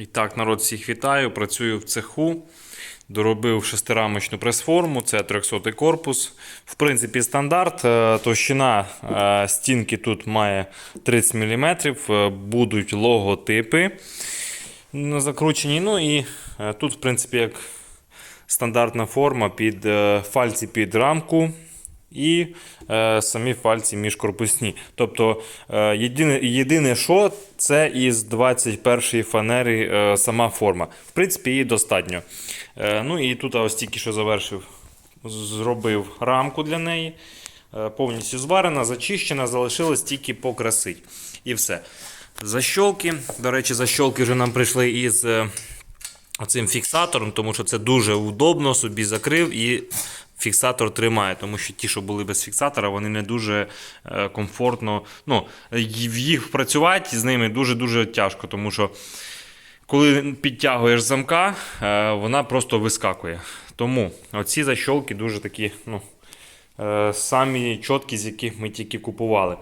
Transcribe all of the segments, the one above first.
І так, народ, всіх вітаю. Працюю в цеху. Доробив шестирамочну прес-форму, це 300 корпус. В принципі, стандарт. Е, Товщина е, стінки тут має 30 мм. Е, Будуть логотипи закручені. Ну і тут, в принципі, як стандартна форма під фальці під рамку. І е, самі фальці міжкорпусні. Тобто е, єдине, єдине, що це із 21-ї фанери е, сама форма. В принципі, її достатньо. Е, ну і тут ось тільки що завершив, зробив рамку для неї. Е, повністю зварена, зачищена, залишилось тільки покрасити. І все. Защолки. До речі, защолки вже нам прийшли із. е, Оцим фіксатором, тому що це дуже удобно, собі закрив і фіксатор тримає, тому що ті, що були без фіксатора, вони не дуже е, комфортно. Ну, в їх працювати з ними дуже-дуже тяжко, тому що коли підтягуєш замка, е, вона просто вискакує. Тому оці защолки дуже такі, ну, е, самі чіткі, з яких ми тільки купували.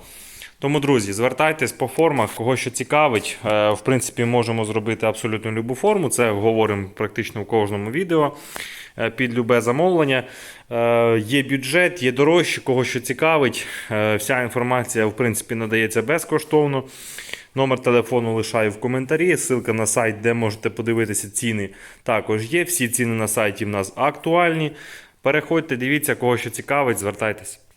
Тому, друзі, звертайтесь по формах, кого що цікавить. Е, В принципі, можемо зробити абсолютно любу форму. Це говоримо практично в кожному відео е, під любе замовлення. Е, Є бюджет, є дорожче, кого що цікавить. Вся інформація, в принципі, надається безкоштовно. Номер телефону лишаю в коментарі. Ссылка на сайт, де можете подивитися ціни, також є. Всі ціни на сайті в нас актуальні. Переходьте, дивіться, кого що цікавить, звертайтесь.